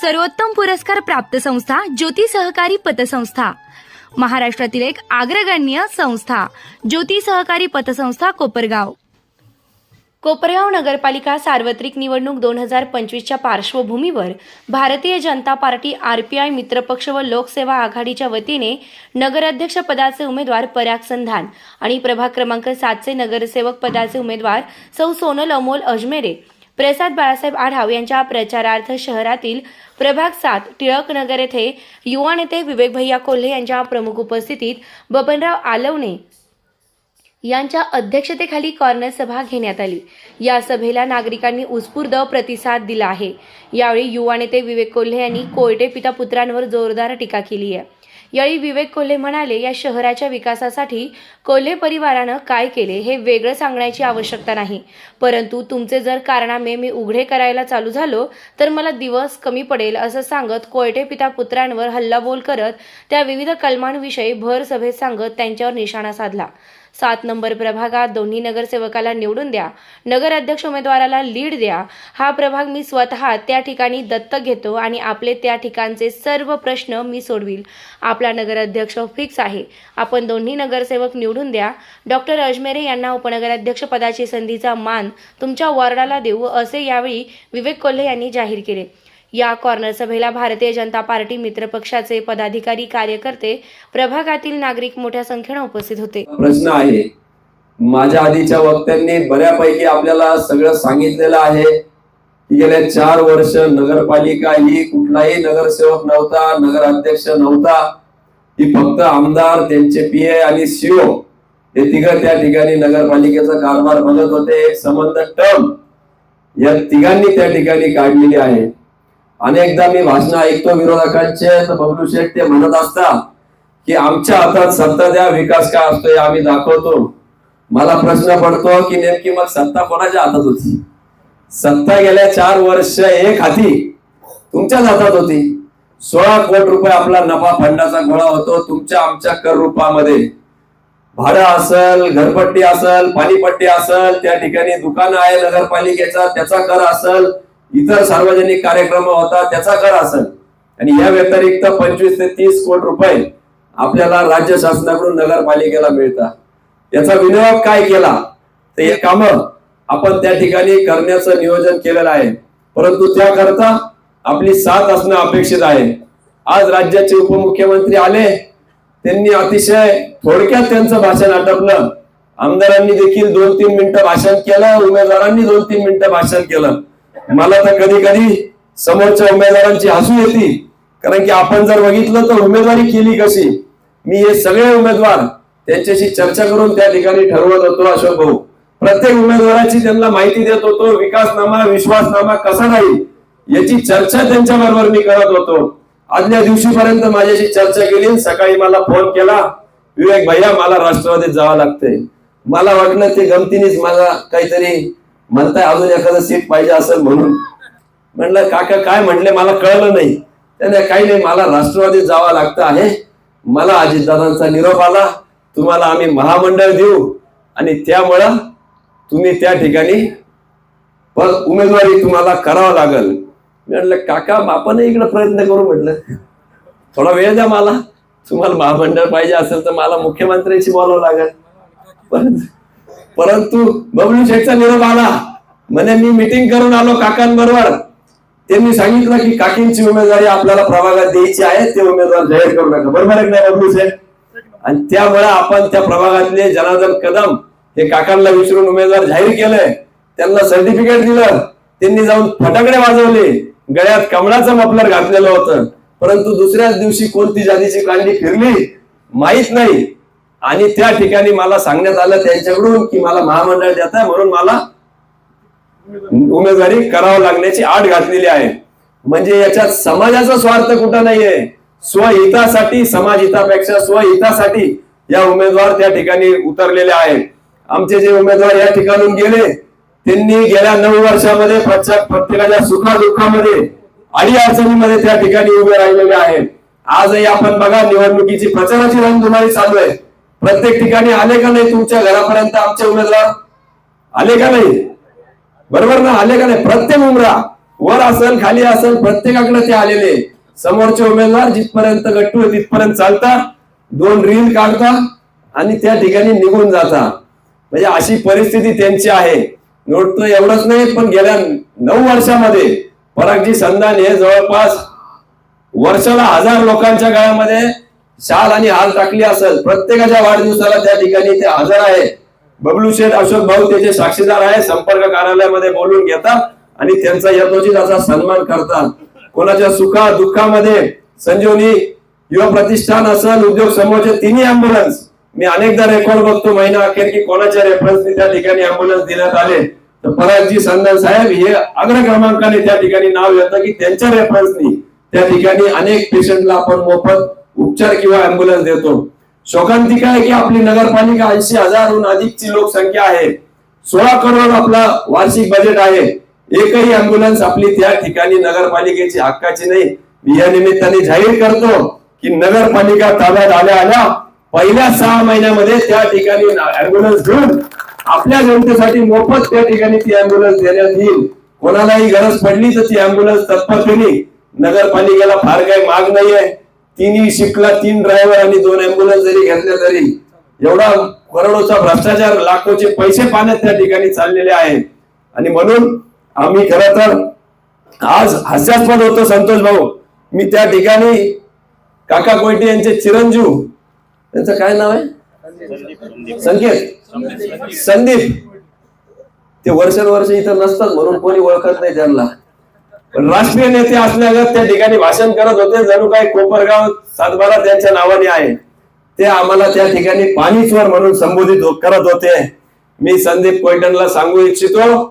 सर्वोत्तम पुरस्कार प्राप्त संस्था ज्योती सहकारी पतसंस्था. महाराष्ट्रातील एक अग्रगण्य संस्था ज्योती सहकारी पतसंस्था कोपरगाव. कोपरगाव नगरपालिका सार्वत्रिक निवडणूक दोन हजार पंचवीसच्या पार्श्वभूमीवर Bharatiya Janata party R P I मित्रपक्ष व लोकसेवा आघाडीच्या वतीने नगराध्यक्ष पदाचे उमेदवार पराग संधान आणि प्रभाग क्रमांक सातचे नगरसेवक पदाचे उमेदवार सौ सोनल अमोल अजमेरे प्रसाद बाळासाहेब आढाव यांच्या प्रचारार्थ शहरातील प्रभाग सात टिळक नगर येथे युवा नेते विवेक भैया कोल्हे यांच्या प्रमुख उपस्थितीत बबनराव आलवणे यांच्या अध्यक्षतेखाली कॉर्नर सभा घेण्यात आली. या सभेला नागरिकांनी उत्स्फूर्त प्रतिसाद दिला आहे. यावेळी युवा नेते विवेक कोल्हे यांनी कोयटे पिता पुत्रांवर जोरदार टीका केली आहे. यावेळी विवेक कोल्हे म्हणाले या शहराच्या विकासासाठी कोल्हे परिवारानं काय केले हे वेगळं सांगण्याची आवश्यकता नाही. परंतु तुमचे जर कारणामे मी उघडे करायला चालू झालो तर मला दिवस कमी पडेल असं सांगत कोयटे पिता पुत्रांवर हल्लाबोल करत त्या विविध कलमांविषयी भर सभेत सांगत त्यांच्यावर निशाणा साधला. सात नंबर प्रभागात दोन्ही नगरसेवकाला निवडून द्या. नगराध्यक्ष उमेदवाराला लीड द्या. हा प्रभाग मी स्वतः त्या ठिकाणी दत्तक घेतो आणि आपले त्या ठिकाणचे सर्व प्रश्न मी सोडविल. आपला नगराध्यक्ष फिक्स आहे. आपण दोन्ही नगरसेवक निवडून द्या. डॉक्टर अजमेरे यांना उपनगराध्यक्ष पदाची संधीचा मान तुमच्या वॉर्डाला देऊ असे यावेळी विवेक कोल्हे यांनी जाहीर केले. या कॉर्नर सभेला भारतीय जनता पार्टी मित्रपक्षाचे पदाधिकारी कार्यकर्ते प्रभागातील नागरिक मोठ्या संख्येने उपस्थित होते. प्रश्न आहे माझ्या आधीच्या वक्त्यांनी बऱ्यापैकी आपल्याला सगळं सांगितलेलं आहे गेल्या चार वर्ष नगरपालिका ही कुठलाही नगरसेवक नव्हता नगराध्यक्ष नव्हता. ही फक्त आमदार त्यांचे पी ए आणि सीओ हे तिघ त्या ठिकाणी नगरपालिकेचा कारभार बघत होते. एक संबंध टर्म या तिघांनी त्या ठिकाणी काढलेली आहे. अनेकदा मी भाषण ऐकतो विरोधकांचे तर बबलू शेठ ते म्हणत असतात की आमच्या हातात सत्ता द्या विकास काय असतो हे आम्ही दाखवतो. मला प्रश्न पडतो की नेमकी मग सत्ता कोणाच्या हातात होती? सत्ता गेल्या चार वर्ष एक हाती तुमच्याच हातात होती. सोळा कोटी रुपये आपला नफा फंडाचा गोळा होतो तुमच्या आमच्या कर रूपामध्ये. भाडं असल घरपट्टी असल पाणीपट्टी असल त्या ठिकाणी दुकान आहे नगरपालिकेचा त्याचा कर असल इतर सार्वजनिक कार्यक्रम होता त्याचा कर असेल. आणि या व्यतिरिक्त पंचवीस ते तीस कोटी रुपये आपल्याला राज्य शासनाकडून नगरपालिकेला मिळतात. याचा विनियोग काय केला? तर हे काम आपण त्या ठिकाणी करण्याचं नियोजन केलेलं आहे. परंतु त्याकरता आपली साथ असणं अपेक्षित आहे. आज राज्याचे उपमुख्यमंत्री आले त्यांनी अतिशय थोडक्यात त्यांचं भाषण आटपलं. आमदारांनी देखील दोन तीन मिनिटं भाषण केलं उमेदवारांनी दोन तीन मिनिटं भाषण केलं. मला तर कधी कधी समोरच्या उमेदवारांची हसू येते. कारण की आपण जर बघितलं तर उमेदवारी केली कशी? मी हे सगळे उमेदवार त्यांच्याशी चर्चा करून त्या ठिकाणी ठरवत होतो अशोक भाऊ. प्रत्येक उमेदवाराची त्यांना माहिती देत होतो विकासनामा विश्वासनामा कसा राहील? याची चर्चा त्यांच्या बरोबर मी करत होतो. आदल्या दिवशीपर्यंत माझ्याशी चर्चा केली सकाळी मला फोन केला विवेक भैया मला राष्ट्रवादीत जावं लागतंय. मला वाटलं ते गमतीनेच मला काहीतरी म्हणताय अजून एखादं सीट पाहिजे असेल म्हणून. म्हणलं काका काय म्हणले? मला कळलं नाही. त्याने काही नाही मला राष्ट्रवादीत जावं लागतं आहे. मला अजितदादांचा निरोप आला. तुम्हाला आम्ही महामंडळ देऊ. आणि त्यामुळं तुम्ही त्या ठिकाणी पण उमेदवारी तुम्हाला करावं लागल. म्हटलं काका बापाने इकडे प्रयत्न करू म्हटलं. थोडा वेळ द्या मला. तुम्हाला महामंडळ पाहिजे असेल तर मला मुख्यमंत्र्यांशी बोलावं लागेल. परंतु परंतु बबलू शेठचा निरोप आला. म्हणे मी मिटिंग करून आलो काकांबरोबर. त्यांनी सांगितलं की काकींची उमेदवारी आपल्याला प्रभागात द्यायची आहे. ते उमेदवार जाहीर करू नका. बरोबर आहे नाही बबलू शेठ? आणि त्यामुळे आपण त्या प्रभागातले जनार्दन कदम हे काकांना विचारून उमेदवार जाहीर केले. त्यांना सर्टिफिकेट दिलं. त्यांनी जाऊन फटाकडे वाजवले. गळ्यात कमळाचं मफलर घातलेलं होतं. परंतु दुसऱ्याच दिवशी कोणती जातीची कांडी फिरली? माहीत नाही. आणि त्या ठिकाणी मला सांगण्यात आलं त्यांच्याकडून की मला महामंडळ देत आहे म्हणून मला उमेदवारी करावं लागण्याची आठ घातलेली आहे. म्हणजे याच्यात समाजाचा स्वार्थ कुठं नाहीये? स्वहितासाठी समाज हितापेक्षा स्वहितासाठी या उमेदवार त्या ठिकाणी उतरलेले आहेत. आमचे जे उमेदवार या ठिकाणून गेले त्यांनी गेल्या नऊ वर्षामध्ये प्रत्येकाच्या सुखादुःखामध्ये अडी अडचणीमध्ये त्या ठिकाणी उभे राहिलेले आहेत. आजही आपण बघा निवडणुकीची प्रचाराची रणधुमाळी चालू आहे. प्रत्येक ठिकाणी आले का नाही तुमच्या घरापर्यंत आमचे उमेदवार? आले का नाही? बरोबर ना? आले का नाही? प्रत्येक उमरा. वर असेल खाली असेल प्रत्येकाकडे ते आलेले समोरचे उमेदवार जिथपर्यंत गट्टू आहे तिथपर्यंत चालता दोन रील काढता आणि त्या ठिकाणी निघून जाता. म्हणजे अशी परिस्थिती त्यांची आहे. नोट एवढंच नाही पण गेल्या नऊ वर्षामध्ये परागजी संधान हे जवळपास वर्षाला हजार लोकांच्या काळामध्ये शाल आणि हार टाकली असेल. प्रत्येकाच्या वाढदिवसाला त्या ठिकाणी ते हजर आहे. बबलू शेठ अशोक भाऊ त्याचे साक्षीदार आहे. संपर्क कार्यालयामध्ये बोलून घेतात आणि त्यांचा यथोचित असा सन्मान करतात. कोणाच्या सुखा दुःखामध्ये संजीवनी युवा प्रतिष्ठान असेल उद्योग समूहाचे तिन्ही अँब्युलन्स मी अनेकदा रेकॉर्ड बघतो महिना अखेर की कोणाच्या रेफरन्सने त्या ठिकाणी अँब्युलन्स देण्यात आले. तर परागजी संदन साहेब हे अग्र क्रमांकाने त्या ठिकाणी नाव येतं की त्यांच्या रेफरन्सनी त्या ठिकाणी अनेक पेशंटला आपण मोफत उपचार किंवा अँब्युलन्स देतो. शोकांतिका आहे की आपली नगरपालिका ऐंशी हजारहून अधिकची लोकसंख्या आहे. सोळा करोड आपला वार्षिक बजेट आहे. एकही अँब्युलन्स आपली त्या ठिकाणी नगरपालिकेची हक्काची नाही. मी या निमित्ताने जाहीर करतो की नगरपालिका ताब्यात आल्या आल्या पहिल्या सहा महिन्यामध्ये त्या ठिकाणी अँब्युलन्स घेऊन आपल्या जनतेसाठी मोफत त्या ठिकाणी ती अँब्युलन्स देण्यात येईल. कोणालाही गरज पडली तर ती अँब्युलन्स केली नगरपालिकेला फार काही माग नाहीये. तिन्ही शिफ्टला तीन ड्रायव्हर आणि दोन अँब्युलन्स जरी घेतले तरी एवढा करोडोचा भ्रष्टाचार लाखोचे पैसे पाण्यात त्या ठिकाणी चाललेले आहेत. आणि म्हणून आम्ही खर तर आज हास्यास्पद होतो संतोष भाऊ. मी त्या ठिकाणी काका कोयटे यांचे चिरंजीव त्यांचं काय नाव आहे? संकेत. संदीप. ते वर्षानुवर्ष इथं नसतात म्हणून कोणी ओळखत नाही त्यांना. पण राष्ट्रीय नेते असल्यागत त्या ठिकाणी भाषण करत होते. जणू काही कोपरगाव सातबारा त्यांच्या नावाने आहे. ते आम्हाला त्या ठिकाणी पाणीश्वर म्हणून संबोधित हो- करत होते. मी संदीप कोयटनला सांगू इच्छितो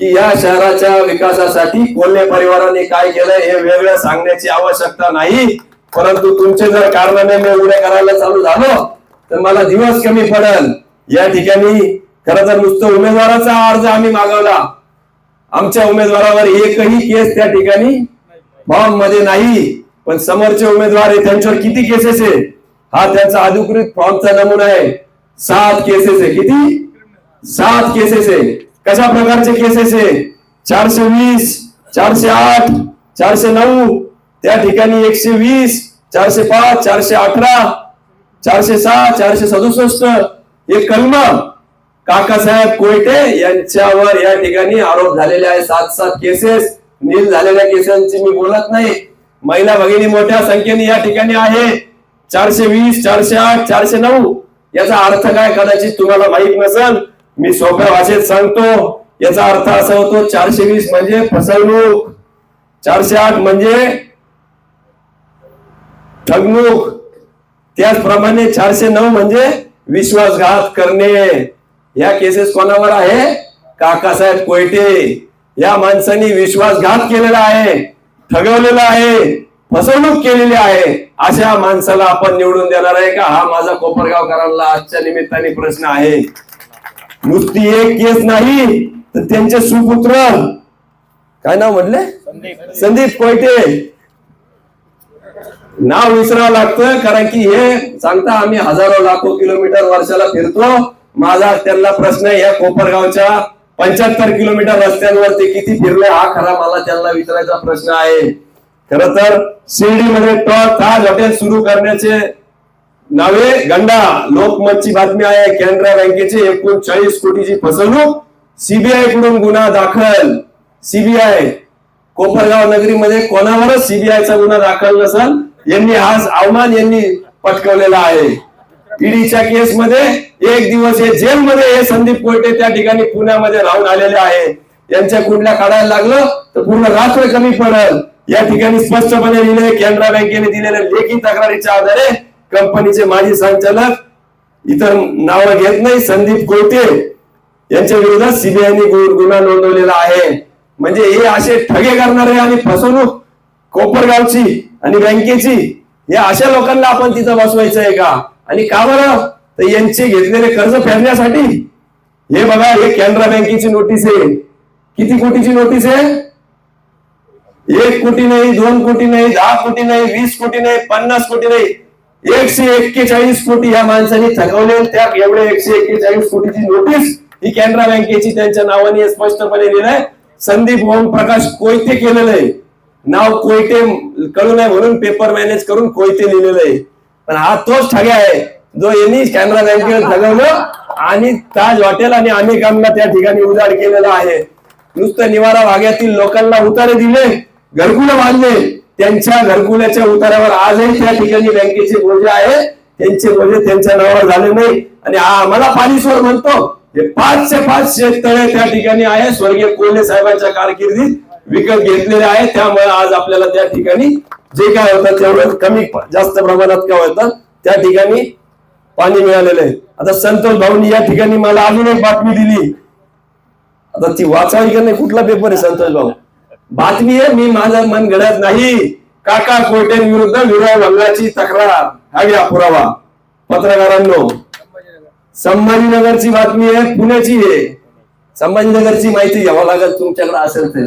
की या शहराच्या विकासासाठी कोल्हे परिवाराने काय केलंय हे वेगळं सांगण्याची आवश्यकता नाही. परंतु तुमचे जर कारनामे मी उघडे करायला चालू झालो तर मला दिवस कमी पडेल. या ठिकाणी खरं तर नुसतं उमेदवाराचा अर्ज आम्ही मागवला. आमच्या उमेदवारावर एकही केस त्या ठिकाणी फॉर्ममध्ये नाही. पण समोरचे उमेदवार आहे त्यांच्यावर किती केसेस आहे हा त्यांचा अधिकृत फॉर्मचा नमुना आहे. सात केसेस आहे किती? सात केसेस आहे कशा प्रकारचे केसेस आहे चारशे वीस चारशे आठ चारशे नऊ त्या ठिकाणी एकशे वीस चारशे पाच चारशे अठरा चारशे सहा चारशे सदुसष्ट. हे कलम काकासाहेब कोयटे यांच्यावर या ठिकाणी आरोप झालेले आहे सात सात केसेस नील झालेल्या केसांची मी बोलत नाही. महिला भगिनी मोठ्या संख्येने या ठिकाणी आहे चारशे वीस चारशे आठ चारशे नऊ. याचा अर्थ काय? कदाचित तुम्हाला माहीत नसेल मी सोप्या भाषेत सांगतो. याचा अर्थ असा होतो चारशे वीस म्हणजे फसवणूक. चारशे आठ म्हणजे ठगणूक. त्याचप्रमाणे चारशे नऊ म्हणजे विश्वासघात करणे. या केसेस कोणावर आहे? काकासाहेब कोयटे. या माणसांनी विश्वासघात केलेला आहे ठगवलेला आहे फसवणूक केलेली आहे. अशा माणसाला आपण निवडून देणार आहे का? हा माझा कोपरगावकरांना आजच्या निमित्ताने प्रश्न आहे. नुसती एक केस नाही तर त्यांचे सुपुत्र. काय नाव म्हटले? संदीप कोयटे. नाव विसरावं लागतं कारण की हे सांगता आम्ही हजारो लाखो किलोमीटर वर्षाला फिरतो. माझा त्यांना प्रश्न आहे या कोपरगावच्या पंच्याहत्तर किलोमीटर रस्त्यांवरती किती फिरले हा खरा मला त्यांना विचारायचा प्रश्न आहे. खर तर शिर्डीमध्ये टॉप ताज हॉटेल सुरू करण्याचे नावे गंडा. लोकमतची बातमी आहे कॅनरा बँकेची एकूण चाळीस कोटीची फसवणूक सीबीआयकडून गुन्हा दाखल. सीबीआय कोपरगाव नगरीमध्ये कोणावरच सीबीआयचा गुन्हा दाखल नसल यांनी आज अवमान यांनी पटकवलेला आहे. ईडीच्या केसमध्ये एक दिवस हे जेलमध्ये हे संदीप कोर्टे त्या ठिकाणी पुण्यामध्ये राहून आलेले आहे. यांच्या कुंडल्या काढायला लागलं तर पूर्ण रात्र कमी पडल. या ठिकाणी स्पष्टपणे लिहिले कॅनरा बँकेने दिलेल्या लेखी तक्रारीच्या आधारे कंपनीचे माजी संचालक इतर नावं घेत नाही संदीप कोटे यांच्या विरोधात सीबीआयने गुन्हा नोंदवलेला आहे. म्हणजे हे असे ठगे करणारे आणि फसवणूक कोपरगावची आणि बँकेची या अशा लोकांना आपण तिथं बसवायचं आहे का? आणि का बरं? तर यांचे घेतलेले कर्ज फेडण्यासाठी? हे बघा हे कॅनरा बँकेची नोटीस आहे. किती कोटीची नोटीस आहे? एक कोटी नाही दोन कोटी नाही दहा कोटी नाही वीस कोटी नाही पन्नास कोटी नाही. एकशे एक्केचाळीस कोटी या माणसाने थकवले त्या एवढे एकशे एक्केचाळीस कोटीची नोटीस ही कॅनरा बँकेची त्यांच्या नावाने स्पष्टपणे लिहिलंय संदीप ओम प्रकाश कोयते केलेलं आहे. नाव कोयते कळू नये म्हणून पेपर मॅनेज करून कोयते लिहिलेलं आहे. पण हा तोच ठगे आहे. जो यांनी कॅनरा बँकेवर ठगवलं आणि ताज हॉटेल आणि अनेकांना त्या ठिकाणी उजाड केलेला आहे. नुसतं निवारा भागातील लोकांना उतारे दिले घरकुलं बांधले. त्यांच्या घरकुल्याच्या उतारावर आजही त्या ठिकाणी बँकेचे बोजे आहे. त्यांचे बोजे त्यांच्या नावावर झाले नाही. आणि हा आम्हाला पाणी म्हणतो. हे पाचशे पाच शेततळे त्या ठिकाणी आहे. स्वर्गीय कोल्हे साहेबांच्या कारकिर्दीत विकत घेतलेले आहे. त्यामुळे आज आपल्याला त्या ठिकाणी जे काय होतं तेवढं कमी जास्त प्रमाणात काय होतं त्या ठिकाणी पाणी मिळालेलं आहे. आता संतोष भाऊनी या ठिकाणी मला अजून एक बातमी दिली. आता ती वाचावी का नाही कुठला पेपर आहे संतोष भाऊ? बातमी आहे मी माझा मन घडत नाही. काका कोटेंविरुद्ध विरोध भंगाची तक्रार. हा घ्या पुरावा. पत्रकारांनो संभाजीनगरची बातमी आहे पुण्याची आहे. संभाजीनगरची माहिती घ्यावं लागेल तुमच्याकडे असेल तर.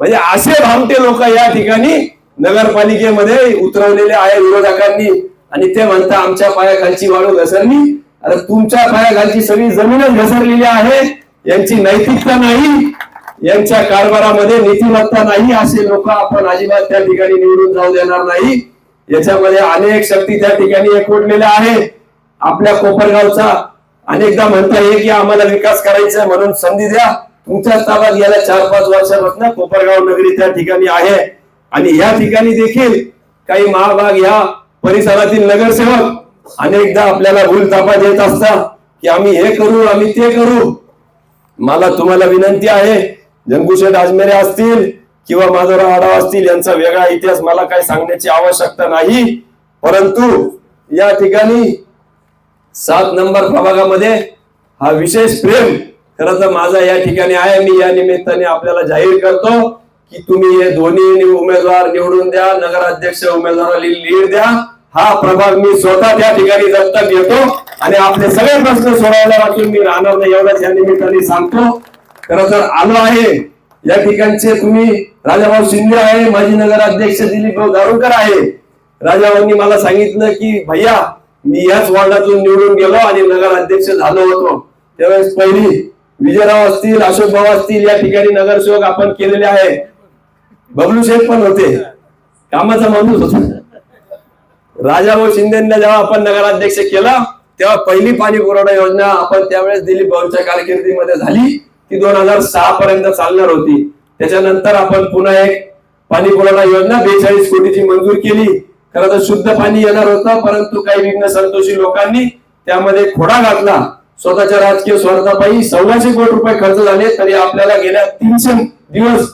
म्हणजे असे भामटे लोक या ठिकाणी नगरपालिकेमध्ये उतरवलेले आहे विरोधकांनी आणि ते म्हणता आमच्या पायाखालची वाळू घसरली. अरे तुमच्या पायाखालची सगळी जमीनच घसरलेली आहे. यांची नैतिकता नाही. यांच्या कारभारामध्ये नीतिमत्ता नाही. असे लोक आपण अजिबात त्या ठिकाणी निवडून जाऊ देणार नाही. याच्यामध्ये अनेक शक्ती त्या ठिकाणी एकवटलेल्या आहे आपल्या कोपरगावचा अनेकदा म्हणता येईल की आम्हाला विकास करायचा म्हणून संधी द्या. तुमच्या ताब्यात गेल्या चार पाच वर्षापासून कोपरगाव नगरी त्या ठिकाणी आहे. आणि या ठिकाणी देखील काही महाभाग या परिसरातील नगरसेवक अनेकदा आपल्याला भूल तापा देत असतात की आम्ही हे करू आम्ही ते करू. मला तुम्हाला विनंती आहे जंगूशेठ आजमेरे असतील किंवा माधवराव आढाव असतील यांचा वेगळा इतिहास मला काही सांगण्याची आवश्यकता नाही. परंतु या ठिकाणी सात नंबर प्रभागामध्ये हा विशेष प्रेम खरं तर माझा या ठिकाणी आहे. मी या निमित्ताने आपल्याला जाहीर करतो. की तुम्ही हे दोन्ही उमेदवार निवडून द्या नगराध्यक्ष उमेदवाराला लीड द्या. हा प्रभाग मी स्वतः त्या ठिकाणी दत्तक घेतो. आणि आपले सगळे प्रश्न सोडवायला वाटून मी राहणार नाही एवढ्याच या निमित्ताने सांगतो. खरं तर आलो आहे. या ठिकाणचे तुम्ही राजाभाऊ शिंदे आहे माजी नगराध्यक्ष दिलीपभाऊ दारुकर आहे. राजाभाऊंनी मला सांगितलं की भैया मी याच वॉर्डातून निवडून गेलो आणि नगराध्यक्ष झालो होतो. त्यावेळेस पहिली विजयराव असतील अशोक भाऊ असतील या ठिकाणी नगरसेवक आपण केलेले आहे. बबलू शेठ पण होते. कामाचा माणूस होता. राजाभाऊ शिंदेना जेव्हा आपण नगराध्यक्ष केला तेव्हा पहिली पाणी पुरवठा योजना आपण त्यावेळेस दिलीप भाऊंच्या कारकिर्दीमध्ये झाली. ती दोन हजार सहा पर्यंत चालणार होती. त्याच्यानंतर आपण पुन्हा एक पाणी पुरवठा योजना बेचाळीस कोटीची मंजूर केली. खरं तर शुद्ध पाणी येणार होतं परंतु काही विघ्न संतोषी लोकांनी त्यामध्ये खोडा घातला. स्वतःच्या राजकीय स्वार्थापायी सव्वाशे कोटी रुपये खर्च झाले तरी आपल्याला गेल्या तीनशे दिवस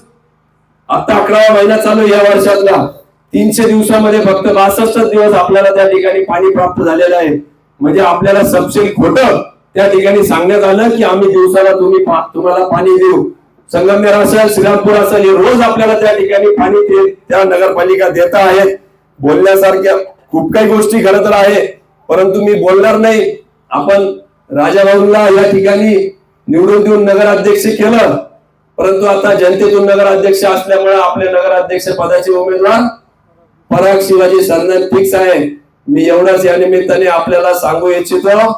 आता अकरावा महिना चालू या वर्षातला. तीनशे दिवसामध्ये फक्त बासष्ट दिवस आपल्याला त्या ठिकाणी पाणी प्राप्त झालेलं आहे. म्हणजे आपल्याला सबसिडी खोट त्या ठिकाणी सांगण्यात आलं की आम्ही दिवसाला तुम्ही तुम्हाला पाणी देऊ. संगमनेर असेल श्रीरामपूर असेल हे रोज आपल्याला त्या ठिकाणी पाणी त्या नगरपालिका देत आहेत. बोलण्यासारख्या खूप काही गोष्टी खरं तर आहे. परंतु मी बोलणार नाही. आपण राजाभाऊला या ठिकाणी निवडून देऊन नगराध्यक्ष केलं. परंतु आता जनतेतून नगराध्यक्ष असल्यामुळे आपले नगराध्यक्ष पदाचे उमेदवार पराग शिवाजी सरदार फिक्स आहे मी एवढाच या निमित्ताने आपल्याला सांगू इच्छितो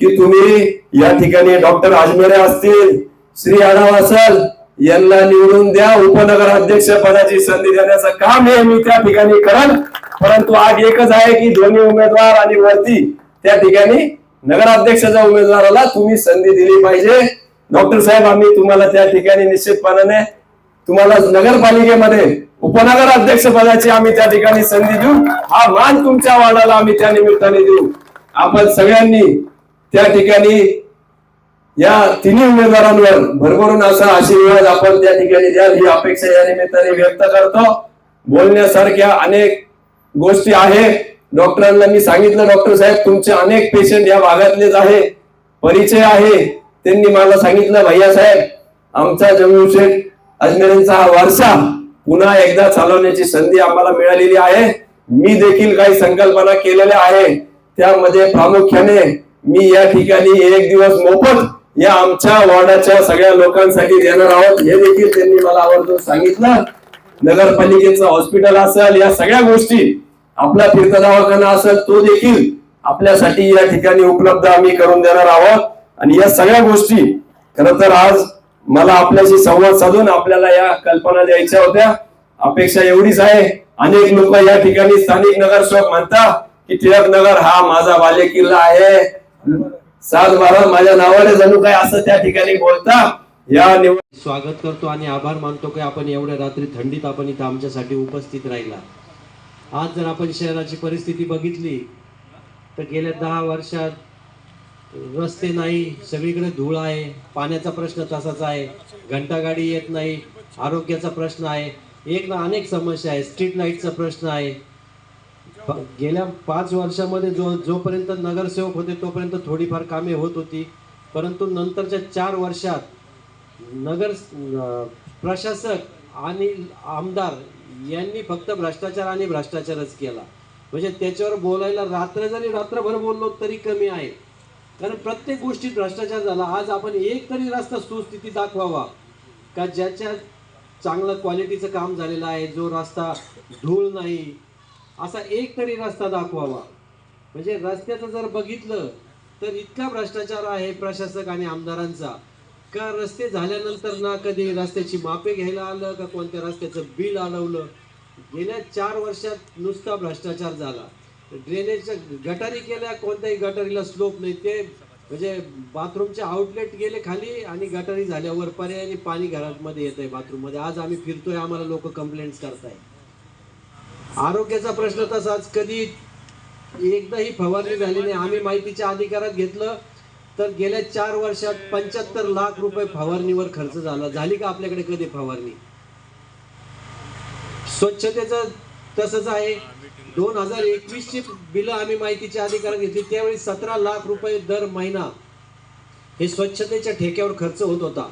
की तुम्ही या ठिकाणी डॉक्टर आजमेरे असतील श्री आढाव असल यांना निवडून द्या. उपनगराध्यक्ष पदाची संधी देण्याचं काम हे मी त्या ठिकाणी करल परंतु आज एकच आहे की दोन्ही उमेदवार आणि वरती त्या ठिकाणी नगराध्यक्षाच्या उमेदवाराला तुम्ही संधी दिली पाहिजे. डॉक्टर साहेब आम्ही तुम्हाला त्या ठिकाणी निश्चितपणाने तुम्हाला नगरपालिकेमध्ये उपनगर अध्यक्ष पदाची आम्ही त्या ठिकाणी संधी देऊ. हा मान तुमच्या वाढाला आम्ही त्या निमित्ताने देऊ. आपण सगळ्यांनी त्या ठिकाणी या तिन्ही उमेदवारांवर भरभरून असा आशीर्वाद आपण त्या ठिकाणी द्याल ही अपेक्षा या निमित्ताने व्यक्त करतो. बोलण्यासारख्या अनेक गोष्टी आहेत. डॉक्टरांना मी सांगितलं डॉक्टर साहेब तुमचे अनेक पेशंट या भागातलेच आहे. परिचय आहे. त्यांनी मला सांगितलं भैया साहेब आमचा जमीन अजमेरांचा हा वारसा पुन्हा एकदा चालवण्याची संधी आम्हाला मिळालेली आहे. मी देखील काही संकल्पना केलेल्या आहे. त्यामध्ये प्रामुख्याने मी या ठिकाणी एक दिवस मोफत या आमच्या वॉर्डाच्या सगळ्या लोकांसाठी देणार आहोत. हे देखील त्यांनी मला आवर्जून सांगितलं. नगरपालिकेचं हॉस्पिटल असेल या सगळ्या गोष्टी आपला फिरता दवाखाना असेल तो देखील आपल्यासाठी या ठिकाणी उपलब्ध आम्ही करून देणार आहोत. आणि या सगळ्या गोष्टी खर तर आज मला आपल्याशी संवाद साधून आपल्याला या कल्पना द्यायच्या होत्या. अपेक्षा एवढीच आहे. अनेक लोक या ठिकाणी स्थानिक नगरसेवक म्हणतात की टिळक नगर हा माझा बाले किल्ला आहे. सात बारा माझ्या नावाने जणू काय असं त्या ठिकाणी बोलता. या निवड स्वागत करतो आणि आभार मानतो की आपण एवढ्या रात्री थंडीत आपण इथं आमच्यासाठी उपस्थित राहिला. आज जर आपण शहराची परिस्थिती बघितली तर गेल्या दहा वर्षात रस्ते नाही सगळीकडे धूळ आहे पाण्याचा प्रश्न तसाच आहे घंटागाडी येत नाही आरोग्याचा प्रश्न आहे. एक ना अनेक समस्या आहे स्ट्रीट लाईटचा प्रश्न आहे. प- गेल्या पाच वर्षामध्ये जो जोपर्यंत नगरसेवक होते तोपर्यंत थोडीफार कामे होत होती. परंतु नंतरच्या चार वर्षात नगर प्रशासक आणि आमदार यांनी फक्त भ्रष्टाचार आणि भ्रष्टाचारच केला. म्हणजे त्याच्यावर बोलायला रात्र जरी रात्रभर बोललो तरी कमी आहे. कारण प्रत्येक गोष्टीत भ्रष्टाचार झाला. आज आपण एक तरी रस्ता सुस्थिती दाखवावा. का ज्याच्या चांगलं क्वालिटीचं काम झालेलं आहे जो रस्ता धूळ नाही असा एक तरी रस्ता दाखवावा. म्हणजे रस्त्याचं जर बघितलं तर इतका भ्रष्टाचार आहे प्रशासक आणि आमदारांचा. का रस्ते झाल्यानंतर ना कधी रस्त्याची मापे घ्यायला आलं का कोणत्या रस्त्याचं बिल आलवलं गेल्या चार वर्षात नुसता भ्रष्टाचार झाला. ड्रेनेजच्या गटारी केल्या कोणत्याही गटारीला स्लोप नाही. ते म्हणजे बाथरूमचे आउटलेट गेले खाली आणि गटारी झाल्यावर पर्यायाने पाणी घरामध्ये येत आहे बाथरूममध्ये आज आम्ही फिरतोय आम्हाला लोक कंप्लेंट्स करताय आरोग्याचा प्रश्न तसाच. कधी एकदाही फवारणी झाली नाही. आम्ही माहितीच्या अधिकारात घेतलं तर गेल्या चार वर्षात पंच्याहत्तर लाख रुपये फवारणीवर खर्च झाला. झाली का आपल्याकडे कधी फवारणी? स्वच्छतेचं तसंच आहे. दोन हजार एकवीस ची बिलं आम्ही माहितीच्या अधिकारात घेतली. त्यावेळी सतरा लाख रुपये दर महिना हे स्वच्छतेच्या ठेक्यावर खर्च होत होता.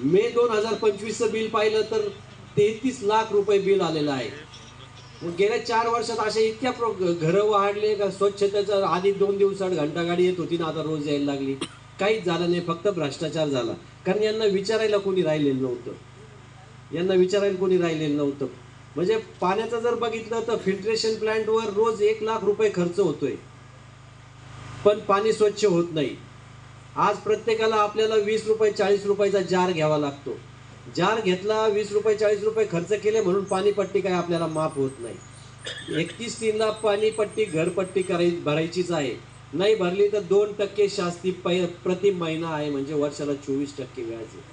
मे दोन हजार पंचवीसचं बिल पाहिलं तर तेहतीस लाख रुपये बिल आलेलं आहे. मग गेल्या चार वर्षात असे इतक्या प्रो घरं वाढले का स्वच्छतेचं आधी दोन दिवसात घंटागाडी येत होती ना आता रोज यायला लागली. काहीच झालं नाही फक्त भ्रष्टाचार झाला. कारण यांना विचारायला कोणी राहिलेलं नव्हतं. यांना विचारायला कोणी राहिलेलं नव्हतं. म्हणजे पाण्याचं जर बघितलं तर फिल्ट्रेशन प्लांटवर रोज एक लाख रुपये खर्च होतोय. पण पाणी स्वच्छ होत नाही. आज प्रत्येकाला आपल्याला वीस रुपये चाळीस रुपयाचा जार घ्यावा लागतो. जार घेतला वीस रुपये चाळीस रुपये खर्च केले म्हणून पाणीपट्टी काय आपल्याला माफ होत नाही. एकतीस तीनला पाणीपट्टी घरपट्टी कराय भरायचीच आहे. नाही भरली तर दोन टक्के शास्ती पै प्रति महिना आहे म्हणजे वर्षाला चोवीस टक्के व्याज आहे.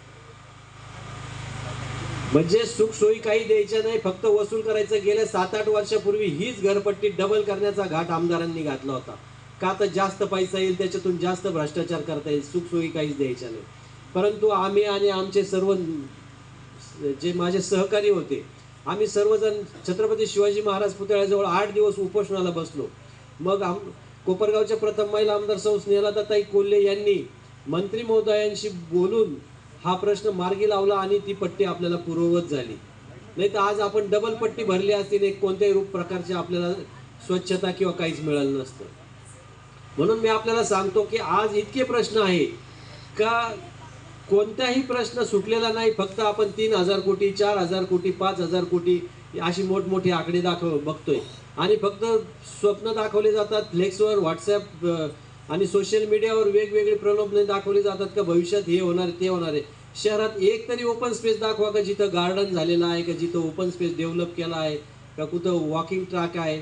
म्हणजे सुख सोयी काही द्यायच्या नाही फक्त वसूल करायचं. गेल्या सात आठ वर्षापूर्वी हीच घरपट्टी डबल करण्याचा घाट आमदारांनी घातला होता. का तर जास्त पैसा येईल त्याच्यातून जास्त भ्रष्टाचार करता येईल सुख सोयी काहीच द्यायच्या नाही. परंतु आम्ही आणि आमचे सर्व जे माझे सहकारी होते आम्ही सर्वजण छत्रपती शिवाजी महाराज पुतळ्याजवळ आठ दिवस उपोषणाला बसलो. मग आम कोपरगावच्या प्रथम महिला आमदार सौ कोल्हे यांनी मंत्री महोदयांशी बोलून हा प्रश्न मार्गी लावला आणि ती पट्टी आपल्याला पूर्ववत झाली. नाही तर आज आपण डबल पट्टी भरली असतील एक कोणत्याही रूप प्रकारचे आपल्याला स्वच्छता किंवा काहीच मिळालं नसतं. म्हणून मी आपल्याला सांगतो की आज इतके प्रश्न आहे का कोणताही प्रश्न सुटलेला नाही फक्त आपण तीन हजार कोटी चार हजार कोटी पाच हजार कोटी अशी मोठमोठी आकडे दाखव बघतोय. आणि फक्त स्वप्न दाखवले जातात फ्लेक्सवर व्हॉट्सॲप आणि सोशल मीडियावर वेगवेगळे प्रलोभने दाखवले जातात का भविष्यात हे होणार आहे, ते होणार आहे. शहरात एक तरी ओपन स्पेस दाखवा का जिथं गार्डन झालेलं आहे का जिथं ओपन स्पेस डेव्हलप केला आहे का कुठं वॉकिंग ट्रॅक आहे.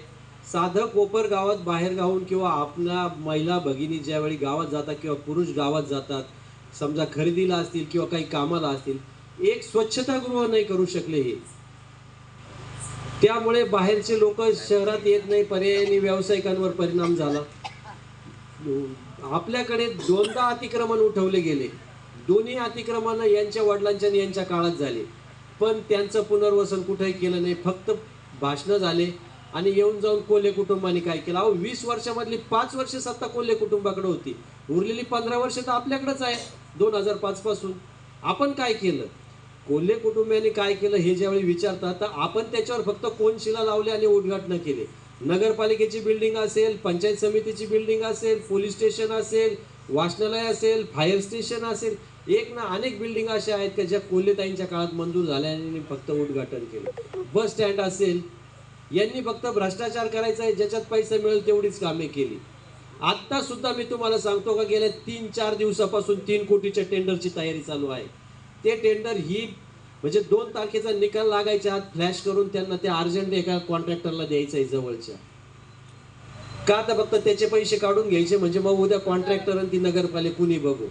साधं कोपर गावात बाहेर गावून किंवा आपल्या महिला भगिनी ज्यावेळी गावात जातात किंवा पुरुष गावात जातात समजा खरेदीला असतील किंवा काही कामाला असतील एक स्वच्छतागृह नाही करू शकले हे. त्यामुळे बाहेरचे लोक शहरात येत नाही पर्यायाने व्यावसायिकांवर परिणाम झाला. आपल्याकडे दोनदा अतिक्रमण उठवले गेले. दोन्ही अतिक्रमण यांच्या वडिलांच्या आणि यांच्या काळात झाले. पण त्यांचं पुनर्वसन कुठेही केलं नाही. फक्त भाषणं झाले आणि येऊन जाऊन कोल्हे कुटुंबाने काय केलं? अहो वीस वर्षामधली पाच वर्ष सत्ता कोल्हे कुटुंबाकडे होती. उरलेली पंधरा वर्ष तर आपल्याकडेच आहे. दोन हजार पाच पासून. आपण काय केलं? कोल्हे कुटुंबियांनी काय केलं हे ज्यावेळी विचारतात तर आपण त्याच्यावर फक्त कोण शिला लावले आणि उद्घाटन केले. नगरपालिकेची बिल्डिंग असेल पंचायत समितीची बिल्डिंग असेल पोलीस स्टेशन असेल वाचनालय असेल फायर स्टेशन असेल एक ना अनेक बिल्डिंग अशा आहेत की ज्या कोल्हेताईंच्या काळात मंजूर झाल्याने फक्त उद्घाटन केलं. बस स्टँड असेल यांनी फक्त भ्रष्टाचार करायचा आहे ज्याच्यात पैसा मिळेल तेवढीच कामे केली. आत्ता सुद्धा मी तुम्हाला सांगतो का गेल्या तीन चार दिवसापासून तीन कोटीच्या टेंडरची तयारी चालू आहे. ते टेंडर ही म्हणजे दोन तारखेचा निकाल लागायच्या आत फ्लॅश करून त्यांना ते अर्जंट एका कॉन्ट्रॅक्टरला द्यायचं आहे जवळच्या. का आता फक्त त्याचे पैसे काढून घ्यायचे? म्हणजे मग उद्या कॉन्ट्रॅक्टर आणि ती नगरपालिका कुणी बघू?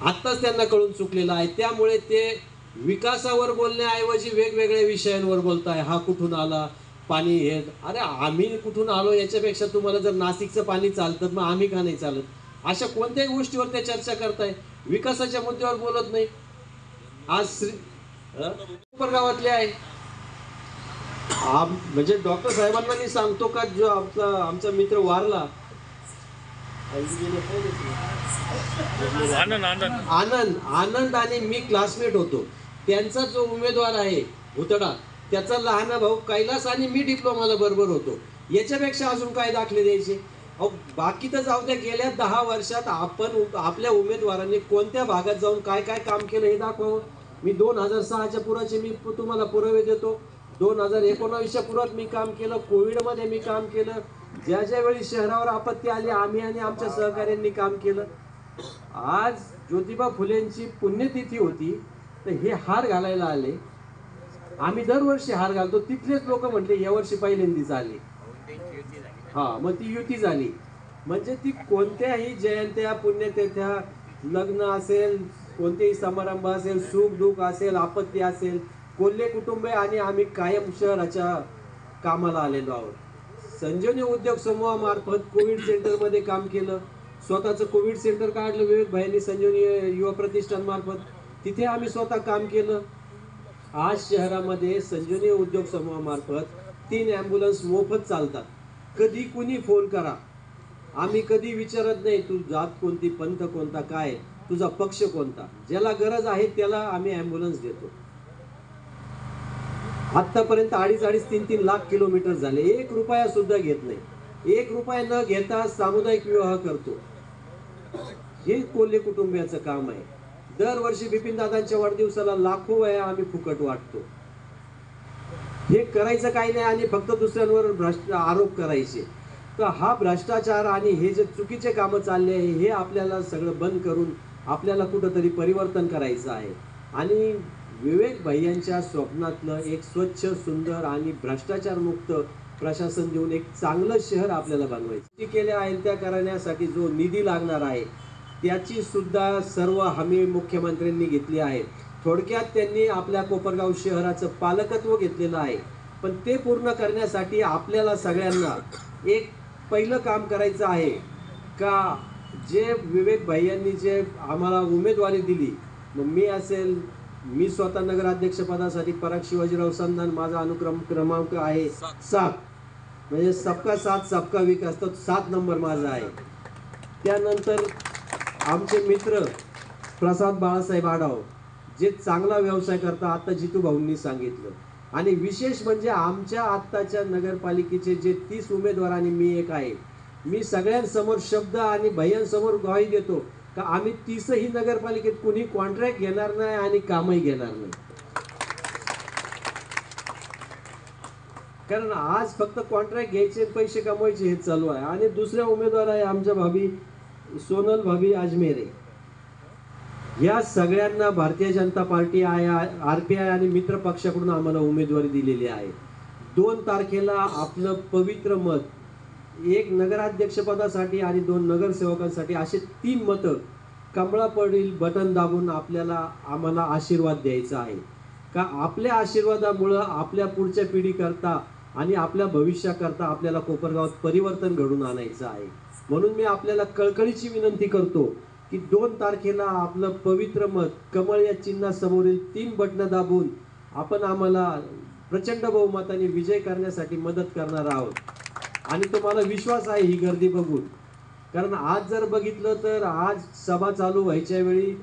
आत्ताच त्यांना कळून चुकलेलं आहे. त्यामुळे ते विकासावर बोलण्याऐवजी वेगवेगळ्या विषयांवर बोलताय. हा कुठून आला? पाणी हे अरे आम्ही कुठून आलो याच्यापेक्षा तुम्हाला जर नाशिकचं पाणी चालतं मग आम्ही का नाही चालत? अशा कोणत्याही गोष्टीवर ते चर्चा करताय. विकासाच्या मुद्द्यावर बोलत नाही. आज श्री? गावातले आहे. आम- म्हणजे डॉक्टर साहेबांना मी सांगतो का जो आमचा आमचा मित्र वारला. आनंद आनंद. आणि मी क्लासमेट होतो. त्यांचा जो उमेदवार आहे भुतडा त्याचा लहान भाऊ कैलास आणि मी डिप्लोमाला बरोबर होतो. याच्यापेक्षा अजून काय दाखले द्यायचे? अहो बाकी तर जाऊ द्या गेल्या दहा वर्षात आपण आपल्या उमेदवारांनी कोणत्या भागात जाऊन काय काय काम केलं हे दाखवावं. मी दोन हजार सहाच्या पुराचे मी तुम्हाला पुरावे देतो. दोन हजार एकोणावीसच्या पुरात मी काम केलं. कोविडमध्ये मी काम केलं. ज्या ज्या वेळी शहरावर आपत्ती आली आम्ही आणि आमच्या सहकाऱ्यांनी काम केलं. आज ज्योतिबा फुलेंची पुण्यतिथी होती तर हे हार घालायला आले. आम्ही दरवर्षी हार घालतो. तिथलेच लोक म्हटले यावर्षी पहिल्यांदीच आले. हा मग ती युती झाली. म्हणजे ती कोणत्याही जयंत्या पुण्यतिथ्या लग्न असेल कोणतेही समारंभ असेल सुख दुःख असेल आपत्ती असेल कोल्हे कुटुंब आणि आम्ही कायम शहराच्या कामाला आलेलो आहोत. संजीवनी उद्योग समूहामार्फत कोविड सेंटरमध्ये काम केलं. स्वतःचं कोविड सेंटर काढलं विवेक भाईंनी संजीवनी युवा प्रतिष्ठानमार्फत तिथे आम्ही स्वतः काम केलं. आज शहरामध्ये संजीवनी उद्योग समूहामार्फत तीन ॲम्ब्युलन्स मोफत चालतात. कधी कुणी फोन करा. आम्ही कधी विचारत नाही तू जात कोणती पंथ कोणता काय? तुझा पक्ष कोणता? ज्याला गरज आहे त्याला आम्ही ॲम्ब्युलन्स देतो. आत्तापर्यंत अडीच अडीच तीन तीन लाख किलोमीटर झाले. एक रुपया सुद्धा घेत नाही. एक रुपया न घेता सामुदायिक विवाह करतो. हे कोल्हे कुटुंबियाचं काम आहे. दरवर्षी बिपिन दादांच्या वाढदिवसाला लाखो वया आम्ही फुकट वाटतो. हे करायचं काही नाही आणि फक्त दुसऱ्यांवर भ्रष्ट आरोप करायचे. तर हा भ्रष्टाचार आणि हे जे चुकीचे कामं चालले आहे हे आपल्याला सगळं बंद करून आपल्याला कुठंतरी परिवर्तन करायचं आहे. आणि विवेक भैयांच्या स्वप्नातलं एक स्वच्छ सुंदर आणि भ्रष्टाचारमुक्त प्रशासन देऊन एक चांगलं शहर आपल्याला बनवायचं. ती केल्या आहे त्या करण्यासाठी जो निधी लागणार आहे त्याची सुद्धा सर्व हमी मुख्यमंत्र्यांनी घेतली आहे. थोडक्यात त्यांनी आपल्या कोपरगाव शहराचं पालकत्व घेतलेलं आहे. पण ते पूर्ण करण्यासाठी आपल्याला सगळ्यांना एक पहिलं काम करायचं आहे का जे विवेक भाईयांनी जे आम्हाला उमेदवारी दिली मग मी असेल मी स्वतः नगराध्यक्षपदासाठी पराग शिवाजीराव संधान माझा अनुक्रम क्रमांक आहे सात. म्हणजे सबका साथ सबका विकास तर सात नंबर माझा आहे. त्यानंतर आमचे मित्र प्रसाद बाळासाहेब आढाव जे चांगला व्यवसाय करता आता जितू भाऊंनी सांगितलं. आणि विशेष म्हणजे आमच्या आत्ताच्या नगरपालिकेचे जे तीस उमेदवार आणि मी एक आहे. मी सगळ्यांसमोर शब्द आणि भैयांसमोर ग्वाही देतो का आम्ही तीसही नगरपालिकेत कुणी कॉन्ट्रॅक्ट घेणार नाही आणि कामही घेणार नाही. कारण आज फक्त कॉन्ट्रॅक्ट घ्यायचे पैसे कमवायचे हे चालू आहे. आणि दुसऱ्या उमेदवार आहे आमच्या भाभी सोनल भाभी अजमेरे या सगळ्यांना Bharatiya Janata party I R P I आणि मित्र पक्षाकडून आम्हाला उमेदवारी दिलेली आहे. दोन तारखेला आपलं पवित्र मत एक नगराध्यक्षपदासाठी आणि दोन नगरसेवकांसाठी असे तीन मतं कमळापडील बटन दाबून आपल्याला आम्हाला आशीर्वाद द्यायचा आहे. का आपल्या आशीर्वादामुळं आपल्या पुढच्या पिढीकरता आणि आपल्या भविष्याकरता आपल्याला कोपरगावात परिवर्तन घडून आणायचं आहे. म्हणून मी आपल्याला कळकळीची विनंती करतो की दोन तारखेला आपलं पवित्र मत कमळ या चिन्हासमोरील तीन बटणं दाबून आपण आम्हाला प्रचंड बहुमताने विजय करण्यासाठी मदत करणार आहोत. आणि तुम्हाला विश्वास आहे ही गर्दी बघून. कारण आज जर बघितलं तर आज सभा चालू व्हायच्या वेळी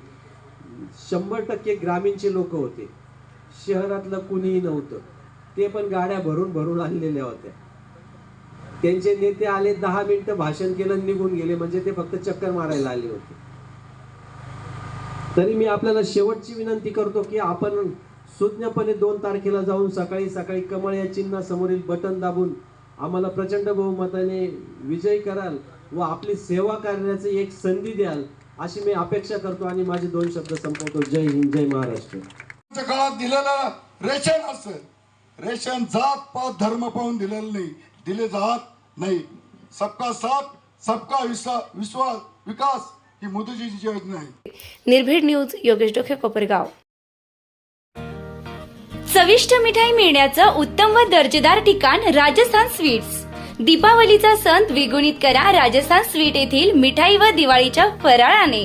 शंभर टक्के ग्रामीणचे लोक होते. शहरातलं कुणीही नव्हतं. ते पण गाड्या भरून भरून आणलेल्या होत्या. त्यांचे नेते आले दहा मिनिटं भाषण केलं निघून गेले. म्हणजे ते फक्त चक्कर मारायला आले होते. तरी मी आपल्याला शेवटची विनंती करतो की आपण सुज्ञपणे दोन तारखेला जाऊन सकाळी सकाळी कमळ या चिन्हासमोरील बटन दाबून आम्हाला प्रचंड बहुमताने विजयी कराल व आपली सेवा करण्याची एक संधी द्याल अशी मी अपेक्षा करतो आणि माझे दोन शब्द संपवतो. जय हिंद जय महाराष्ट्र. काळात दिलेलं रेशन असतं रेशन जात पात धर्म पाहून दिलेलं नाही. दिले जात नाही. सबका साथ सबका विश्वास विश्वास विकास ही मोदीजीची योजना आहे. निर्भीड न्यूज योगेश डोखे कोपरगाव. चविष्ट मिठाई मिळण्याचं उत्तम व दर्जेदार ठिकाण राजस्थान स्वीट्स. दीपावलीचा सण द्विगुणित करा राजस्थान स्वीट येथील मिठाई व दिवाळीच्या फराळाने.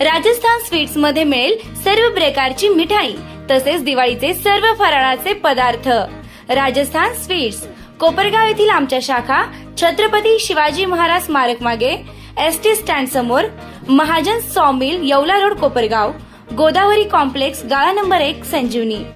राजस्थान स्वीट्समध्ये मिळेल सर्व प्रकारची मिठाई तसेच दिवाळीचे सर्व फराळाचे पदार्थ. राजस्थान स्वीट्स. कोपरगाव येथील आमच्या शाखा छत्रपती शिवाजी महाराज स्मारक मागे एस टी स्टँड समोर Mahajan sawmill Yeola road Kopargaon. Godavari complex गाळा नंबर एक संजीवनी.